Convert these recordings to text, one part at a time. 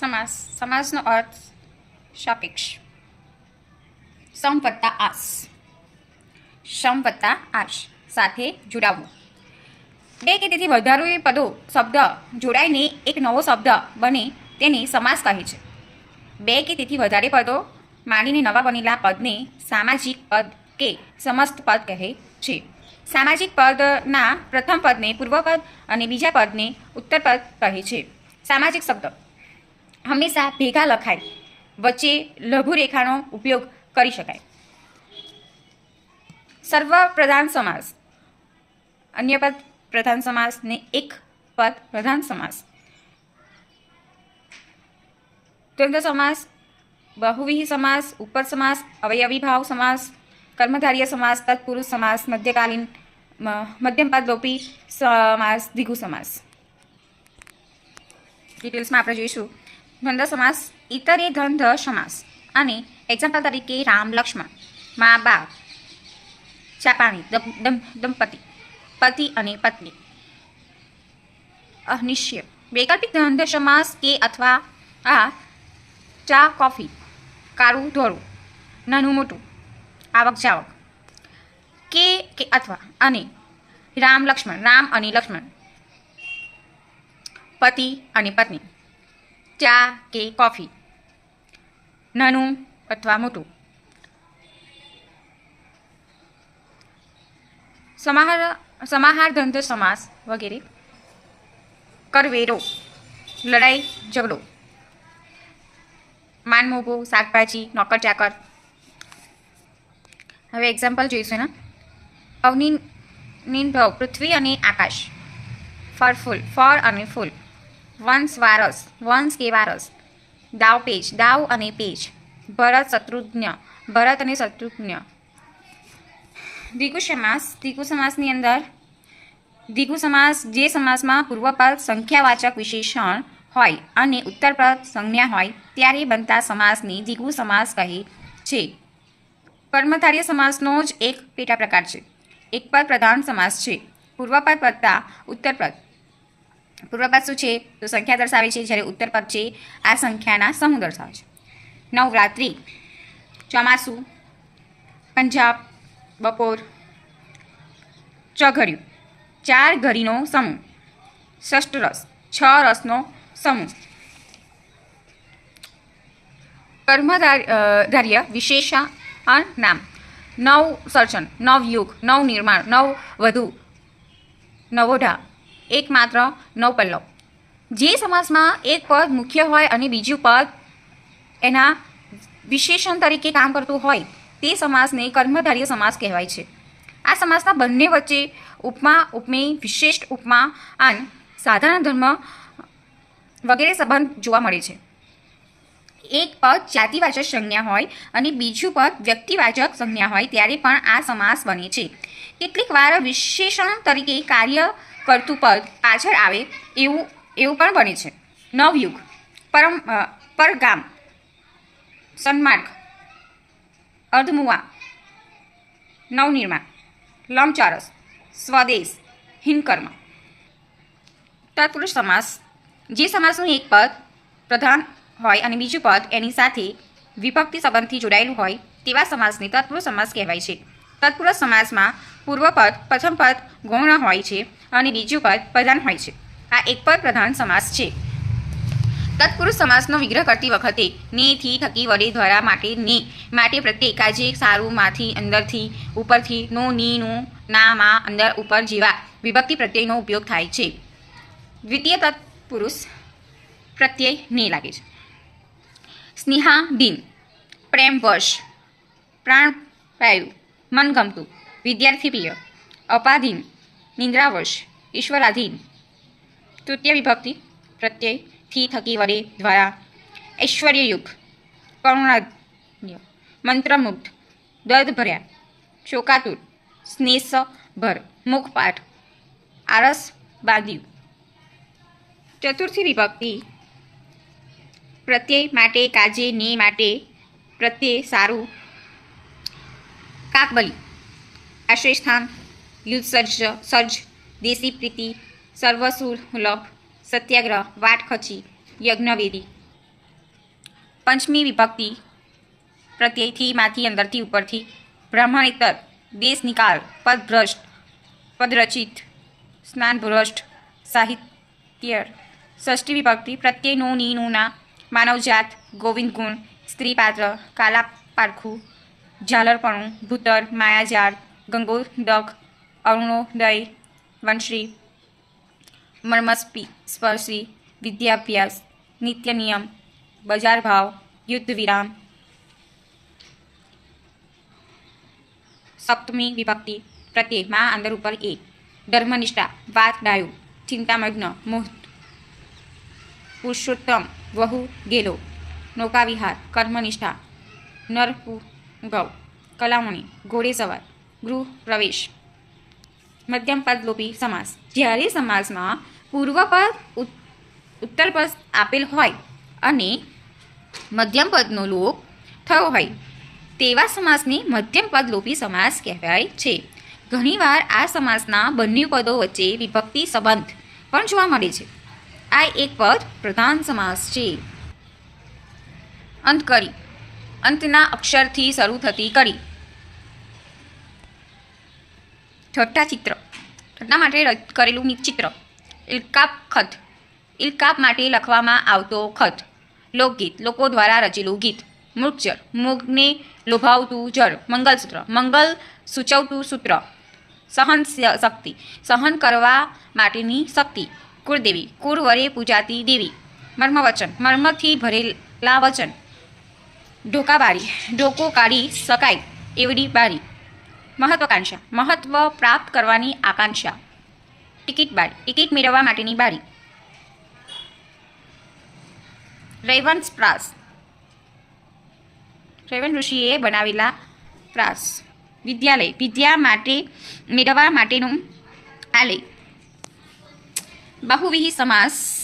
સમાસ, સમાસનો અર્થ સાપેક્ષ. સમ વત્તા આસ. સમ વત્તા આશ સાથે જોડાવવું બે કે તેથી વધારે પદો, શબ્દ જોડાઈને એક નવો શબ્દ બને તેને સમાસ કહે છે. બે કે તેથી વધારે પદો માંડીને નવા બનેલા પદને સામાજિક પદ કે સમસ્ત પદ કહે છે. સામાજિક પદના પ્રથમ પદને પૂર્વપદ અને બીજા પદને ઉત્તરપદ કહે છે. સામાજિક શબ્દ. હંમેશા ભેગા લખાય. વચ્ચે લઘુરેખાનો ઉપયોગ કરી શકાય. સર્વ પ્રધાન સમાસ. અન્ય પદ પ્રધાન સમાસ ને એક પદ પ્રધાન સમાસ. દ્વંદ્વ સમાસ, બહુવિહી સમાસ, ઉપર સમાસ, અવયવી ભાવ સમાસ, કર્મધાર્ય સમાસ, તત્પુરુષ સમાસ, મધ્યકાલીન, મ- મધ્યમ પદ લોપી સમાસ, દ્વિગુ સમાસ. ડિટેલ્સમાં આપણે જોઈશું. દ્વંદ્વ સમાસ ઇતરે દ્વંદ્વ સમાસ અને એક્ઝામ્પલ તરીકે રામ લક્ષ્મણ, મા બાપ, ચાપાણી દંપતિ, પતિ અને પત્ની. અહનિશ્ય વૈકલ્પિક દ્વંદ્વ સમાસ કે અથવા આ ચા, કોફી, કાળું ધોળું નાનું મોટું, આવક, જાવક. કે કે અથવા અને રામ લક્ષ્મણ, રામ અને લક્ષ્મણ, પતિ અને પત્ની. ચા કે કોફી? નાનું અથવા મોટું? સમાહાર સમાહાર ધંધો સમાસ વગેરે. કરવેરો, લડાઈ, ઝઘડો. માન મોભો, શાકભાજી નોકર ચાકર હવે એક્ઝામ્પલ જોઈશું ને અવની નિર્ભવ પૃથ્વી અને આકાશ. ફળ, ફૂલ, ફળ અને ફૂલ. વંશ વારસ, વંશ કે વારસ. દાવ પેજ દાવ અને પેજ ભરત શત્રુઘ્ન, ભરત અને શત્રુઘ્ન. દ્વિગુ સમાસ, દ્વિગુ સમાસની અંદર, દ્વિગુ સમાસ જે સમાસમાં પૂર્વપદ સંખ્યાવાચક વિશેષણ હોય અને ઉત્તરપદ સંજ્ઞા હોય, ત્યારે બનતા સમાસને દ્વિગુ સમાસ કહે છે. કર્મધાર્ય સમાસનો જ એક પેટા પ્રકાર છે. એક પદ પ્રધાન સમાસ છે. પૂર્વપદ વત્તા ઉત્તરપદ. પૂર્વપદ શું છે? તો સંખ્યા દર્શાવે છે, જ્યારે ઉત્તરપદ છે, આ સંખ્યાના સમૂહ દર્શાવે છે. નવરાત્રિ, ચોમાસું, પંજાબ, બપોર, ચઘડ્યું. ચાર ઘડીનો સમૂહ. ષષ્ઠ રસ, છ રસનો સમૂહ. કર્મધાર્ય વિશેષણ નામ. નવ સર્જન નવયુગ નવ નિર્માણ, નવ વધુ, નવોઢા. એકમાત્ર નવપલ્લવ જે સમાસમાં એક પદ મુખ્ય હોય અને બીજું પદ એના વિશેષણ તરીકે કામ કરતું હોય, તે સમાસને કર્મધાર્ય સમાસ કહેવાય છે. આ સમાસના બંને વચ્ચે ઉપમા ઉપમેય વિશિષ્ટ ઉપમા, આન સાધારણ ધર્મ વગેરે સંબંધ જોવા મળે છે. એક પદ જાતિવાચક સંજ્ઞા હોય અને બીજું પદ વ્યક્તિવાચક સંજ્ઞા હોય, ત્યારે પણ આ સમાસ બને છે. કેટલીક વાર વિશેષણ તરીકે કાર્ય કરતું પદ પાછળ આવે એવું એવું પણ બને છે. નવયુગ. પરમ પરગામ. સન્માર્ગ. અર્ધમુવા. નવનિર્માણ. લંબચોરસ. સ્વદેશ. હિનકર્મ. તત્પુરુષ સમાસ. જે સમાસનું એક પદ પ્રધાન હોય અને બીજું પદ એની સાથે વિભક્તિ સંબંધથી જોડાયેલું હોય, તેવા સમાસને તત્પુરુષ સમાસ કહેવાય છે. તત્પુરુષ સમાસમાં પૂર્વપદ, પ્રથમ પદ ગૌણ હોય છે અને બીજું પદ પ્રધાન હોય છે. આ એક પદ પ્રધાન સમાસ છે. તત્પુરુષ સમાસનો વિગ્રહ કરતી વખતે ને થી થકી વડે દ્વારા માટે ને માટે પ્રત્યેક આજે સારું માંથી અંદરથી ઉપરથી નો ની નું ના માં અંદર ઉપર જેવા વિભક્તિ પ્રત્યયનો ઉપયોગ થાય છે. દ્વિતીય તત્પુરુષ પ્રત્યય ને લાગે છે. સ્નેહા દિન પ્રેમવશ પ્રાણ પાયું, મનગમતું વિદ્યાર્થી પ્રિય, અપાધીન, નિંદ્રાવશ, ઈશ્વરાધીન, તૃતીય વિભક્તિ પ્રત્યયથી થકી વડે દ્વારા ઐશ્વર્યયુગ કરુણાધ્ય મંત્રમુગ્ધ દર્દ ભર્યા શોકાતુર, સ્નેસભર, મુખપાઠ આરસ બાંધ્યું. ચતુર્થી વિભક્તિ, પ્રત્યય માટે કાજે ને માટે પ્રત્યે સારું, કાકબલી. આશ્રયસ્થાન યુદ્ધ સર્જ દેશી પ્રીતિ સર્વસુલભ સત્યાગ્રહ વાટખચી યજ્ઞવેદી પંચમી વિભક્તિ પ્રત્યયથી માંથી અંદરથી ઉપરથી બ્રાહ્મણેતર દેશ નિકાલ પદભ્રષ્ટ પદરચિત સ્નાનભ્રષ્ટ સાહિત્ય ષષ્ઠી વિભક્તિ પ્રત્યયનું ની નોના માનવજાત ગોવિંદ ગુણ સ્ત્રી પાત્ર કાલા પારખું ઝાલરપણું ભૂતર માયાજાળ ગંગોદક અરુણોદય વંશ્રી મર્મસ્પી, સ્પર્શી, વિદ્યાભ્યાસ, નિત્ય નિયમ, બજાર ભાવ, યુદ્ધ વિરામ, સપ્તમી વિભક્તિ પ્રત્યે માં અંદર ઉપર એ ધર્મનિષ્ઠા, વાત ડાયો, ચિંતામગ્ન મોહ પુરુષોત્તમ, વહુ, ગેલો, નૌકાવિહાર, કર્મનિષ્ઠા નરપુગવ કલામણી ઘોડે સવાર ગૃહ પ્રવેશ. મધ્યમ પદ લોપી સમાસ. જ્યારે સમાસમાં પૂર્વપદ પદ ઉત્તર પદ આપેલ હોય અને મધ્યમ પદનો લોપ થયો હોય, તેવા સમાસને મધ્યમ પદ લોપી સમાસ કહેવાય છે. ઘણીવાર આ સમાસના બંને પદો વચ્ચે વિભક્તિ સંબંધ પણ જોવા મળે છે. આ એક પદ પ્રધાન સમાસ છે. અંત કરી. અંતના અક્ષરથી શરૂ થતી કરી. છઠ્ઠા ચિત્ર. છઠ્ઠા માટે કરેલું ચિત્ર. ઇલકાપ ખત. ઇલકાપ માટે લખવામાં આવતો ખત. લોકગીત. લોકો દ્વારા રચેલું ગીત. મૃગજર મૃગને લોભાવતું જળ. મંગલસૂત્ર. મંગલ સૂચવતું સૂત્ર. સહન શક્તિ. સહન કરવા માટેની શક્તિ. કુળદેવી. કુળ વરે પૂજાતી દેવી. મર્મવચન. મર્મથી ભરેલા વચન. ઢોકાબારી. ઢોકો કાઢી શકાય. એવડી બારી. મહત્વાકાંક્ષા. મહત્વ પ્રાપ્ત કરવાની આકાંક્ષા. ટિકિટ બારી. ટિકિટ મેળવવા માટેની બારી. રૈવંશ પ્રાસ. રૈવન ઋષિએ બનાવેલા પ્રાસ. વિદ્યાલય. વિદ્યા માટે, મેળવવા માટેનું આલય બહુવિહી સમાસ.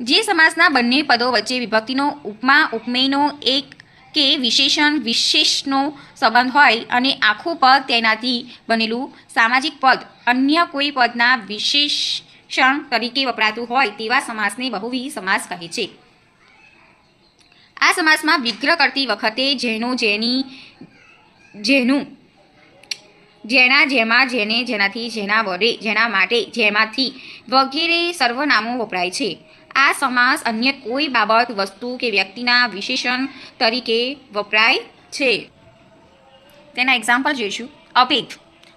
જે સમાસના બંને પદો વચ્ચે વિભક્તિનો ઉપમા, ઉપમેયનો એક કે વિશેષણ વિશેષનો સંબંધ હોય અને આખું પદ તેનાથી બનેલું સામાજિક પદ, અન્ય કોઈ પદના વિશેષણ તરીકે વપરાતું હોય તેવા સમાસને બહુવી સમાસ કહે છે. આ સમાસમાં વિગ્રહ કરતી વખતે જેનો જેની, જેનું, જેના જેમાં જેને જેનાથી જેના વડે, જેના માટે, જેમાંથી વગેરે સર્વનામો વપરાય છે. આ સમાસ અન્ય કોઈ બાબત, વસ્તુ કે વ્યક્તિના વિશેષણ તરીકે વપરાય છે. તેના એક્ઝામ્પલ જોઈશું. અભેદ.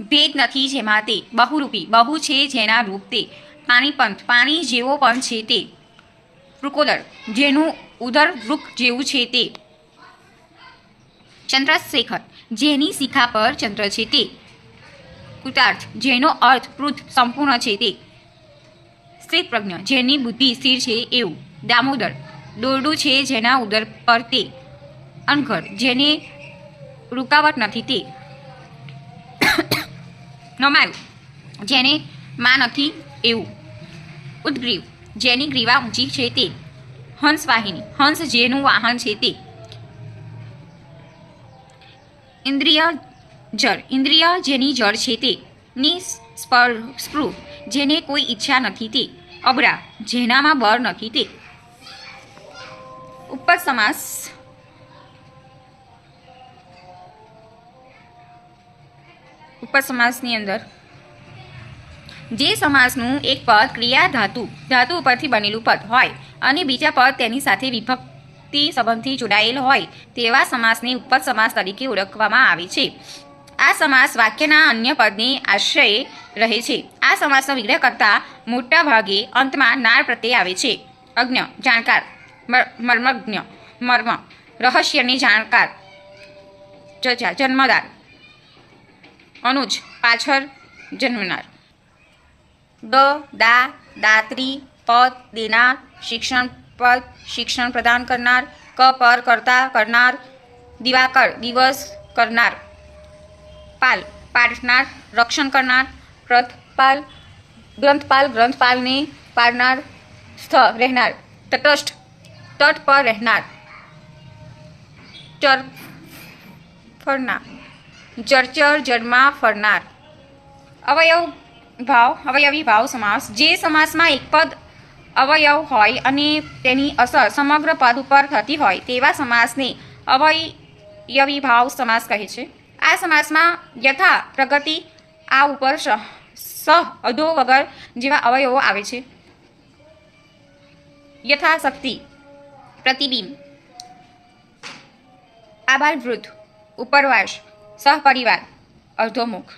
ભેદ નથી જેમાં તે. બહુરૂપી. બહુ છે જેના રૂપ તે. પાણીપંથ. પાણી જેવો પણ છે તે. વૃકોદર જેનું ઉદર વૃક્ષ જેવું છે તે. ચંદ્રશેખર. જેની શિખા પર ચંદ્ર છે તે. કૃતાર્થ. જેનો અર્થ પૃથ સંપૂર્ણ છે તે. સ્થિત પ્રજ્ઞ જેની બુદ્ધિ સ્થિર છે એવું. દામોદર, દોરડું છે જેના ઉદર પર તે. અનઘર, જેને રૂકાવટ નથી તે. નમાયું, જેને માં નથી એવું. ઉદ્ગ્રીવ, જેની ગ્રીવા ઊંચી છે તે. હંસ વાહિની હંસ જેનું વાહન છે તે. ઇન્દ્રિય જળ, ઇન્દ્રિય જેની જળ છે તે. ની સ્પર સ્પૃહ જેને કોઈ ઈચ્છા નથી તે. અબરા, જેનામાં બળ નથી તે. ઉપર સમાસ. ઉપર સમાસની અંદર. જે સમાસનું એક પદ ક્રિયા ધાતુ ધાતુ ઉપરથી બનેલું પદ હોય અને બીજા પદ તેની સાથે વિભક્તિ સંબંધથી જોડાયેલ હોય તેવા સમાસને ઉપપદ સમાસ તરીકે ઓળખવામાં આવે છે. આ સમાસ વાક્યના અન્ય પદની આશ્રય રહે છે. આ સમાસનો વિગ્રહ કરતા મોટા ભાગે અંતમાં નાર પ્રત્યે આવે છે. અજ્ઞ, જાણકાર, મર- મર્મજ્ઞ, મર્મ, રહસ્યની જાણકાર, જજા, જન્મદાર, અનુજ, પાછળ જન્મનાર. દ, દા, દાત્રી, પદ, દેનાર, શિક્ષણ પદ, શિક્ષણ પ્રદાન કરનાર, ક, પર, કરતા, કરનાર, દિવાકર, દિવસ, કરનાર. પાલ પાડનાર, રક્ષણ કરનાર, ગ્રંથપાલ ગ્રંથપાલ, ગ્રંથપાલને પાડનાર સ્થ રહેનાર, તટસ્થ તટ પર રહેનાર, ચર ફરનાર ચરચર જન્મા ફરનાર. અવયવ ભાવ, અવયવી ભાવ સમાસ, જે સમાસમાં એક પદ અવયવ હોય અને તેની અસર સમગ્ર પદ ઉપર થતી હોય, તેવા સમાસને અવયવી ભાવ સમાસ કહે છે. આ સમાસમાં યથા પ્રગતિ આ ઉપર સ અધો વગર જેવા અવયવો આવે છે. યથાશક્તિ પ્રતિબિંબ આભાર વૃદ્ધ ઉપરવાસ, સહપરિવાર, અર્ધોમુખ.